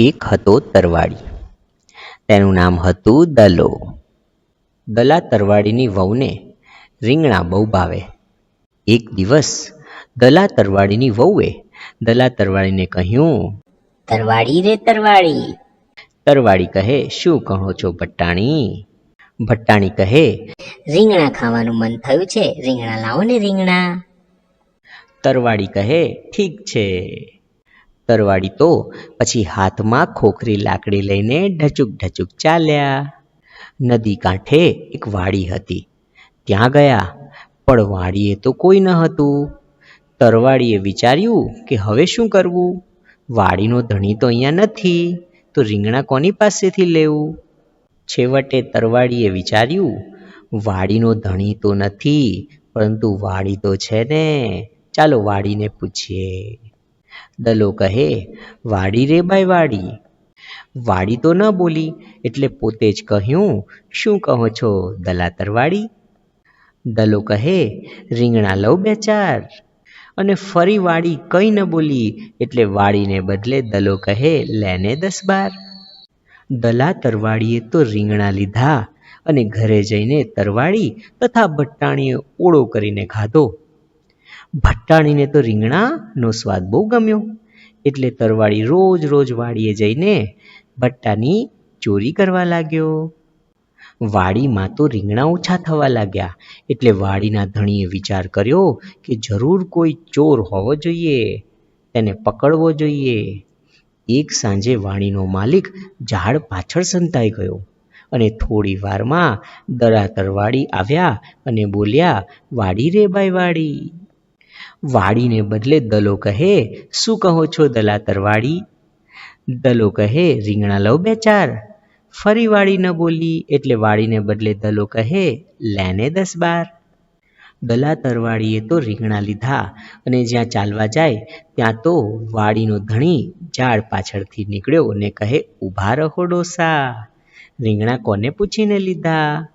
એક હતો તરવાડી. તેનું નામ હતું દલો. દલા તરવાડીની વહુને રીંગણા બહુ ભાવે. એક દિવસ દલા તરવાડીની વહુએ દલા તરવાડીને કહ્યું તરવાડી રે તરવાડી. તરવાડી કહે શું કહો છો ભટ્ટાણી? ભટ્ટાણી કહે રીંગણા ખાવાનું મન થયું છે રીંગણા લાવો ને રીંગણા. તરવાડી કહે ઠીક છે. તરવાડી તો પછી હાથમાં ખોખરી લાકડી લઈને ઢચુક ઢચુક ચાલ્યા. નદી કાંઠે એક વાડી હતી. ત્યાં ગયા, પણ વાડીએ તો કોઈ ન હતું. તરવાડીએ વિચાર્યું કે હવે શું કરવું? વાડીનો ધણી તો અહીંયા નથી, તો રીંગણા કોની પાસેથી લેવું? છેવટે તરવાડીએ વિચાર્યું, વાડીનો ધણી તો નથી, પરંતુ વાડી તો છે ને. ચાલો વાડીને પૂછીએ. દલો કહે, વાડી રે ભાઈ વાડી. વાડી તો ન બોલી, એટલે પોતે જ કહ્યું, શું કહો છો દલા તરવાડી દલો કહે, રીંગણા લઉં બે ચાર. અને ફરી વાડી કંઈ ન બોલી, એટલે વાડીને બદલે દલો કહે, લેને દસ બાર. દલા તરવાડીએ તો રીંગણા લીધા અને ઘરે જઈને તરવાડી તથા ભટ્ટાણીએ ઓળો કરીને ખાધો. ભટ્ટાણીને તો રીંગણાનો સ્વાદ બહુ ગમ્યો. એટલે તરવાડી રોજ રોજ વાડીએ જઈને ભટ્ટાની ચોરી કરવા લાગ્યો. વાડીમાં તો રીંગણા ઓછા થવા લાગ્યા. એટલે વાડીના ધણીએ વિચાર કર્યો કે જરૂર કોઈ ચોર હોવો જોઈએ, તેને પકડવો જોઈએ. એક સાંજે વાડીનો માલિક ઝાડ પાછળ સંતાઈ ગયો અને થોડી વારમાં દરા તરવાડી આવ્યા અને બોલ્યા, વાડી રે ભાઈ વાડી. વાડીને બદલે દલો કહે, શું કહો છો દલા વાડી? દલો કહે, રીંગણા લઉં બે ચાર. ફરી વાડી ન બોલી, એટલે વાડીને બદલે દલો કહે, લેને દસ બાર. દલા તરવાડીએ તો રીંગણા લીધા, અને જ્યાં ચાલવા જાય, ત્યાં તો વાડીનો ધણી ઝાડ પાછળથી નીકળ્યો અને કહે, ઊભા રહો ડોસા. રીંગણા કોને પૂછીને લીધા?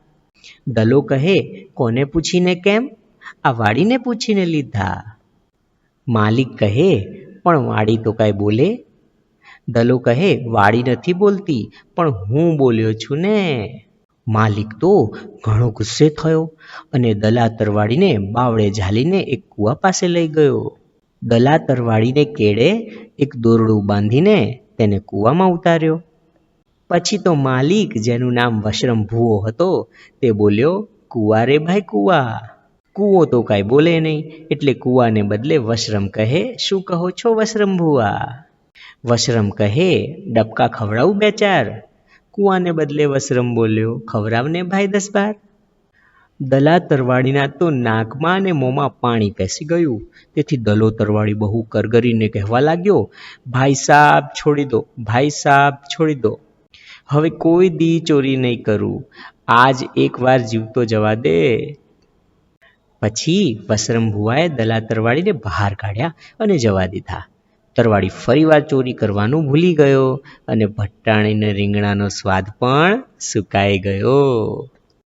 દલો કહે, કોને પૂછીને કેમ? આ વાડીને પૂછીને લીધા. માલિક કહે, પણ વાડી તો કાંઈ બોલે? દલો કહે વાડી નથી બોલતી, પણ હું બોલ્યો છું ને. માલિક તો ઘણો ગુસ્સે થયો અને દલા તરવાડીને બાવળે ઝાલીને એક કૂવા પાસે લઈ ગયો. દલા તરવાડીને કેળે એક દોરડું બાંધીને તેને કૂવામાં ઉતાર્યો. પછી તો માલિક, જેનું નામ વશરમ ભૂવો હતો, તે બોલ્યો, કૂવા રે ભાઈ, કૂવા. કૂવો તો કાંઈ બોલે નહીં, એટલે કૂવાને બદલે વશરમ કહે, શું કહો છો વશરમ ભૂવા? વશરમ કહે, ડબકા ખવડાવું બે ચાર. કૂવાને બદલે વશરમ બોલ્યો ખવડાવને ભાઈ દસ બાર. દલા તરવાડીના તો નાકમાં અને મોંમાં પાણી પેસી ગયું. તેથી દલો તરવાડી બહુ કરગરીને કહેવા લાગ્યો, ભાઈ સાબ, છોડી દો, ભાઈ સાબ, છોડી દો. હવે કોઈ દી ચોરી નહીં કરું. આજ એકવાર જીવતો જવા દે. પછી વસરમ ભુવાએ દલા તરવાડીને બહાર કાઢ્યા અને જવા દીધા. તરવાડી ફરીવાર ચોરી કરવાનું ભૂલી ગયો અને ભટ્ટાણીને રીંગણાનો સ્વાદ પણ સુકાઈ ગયો.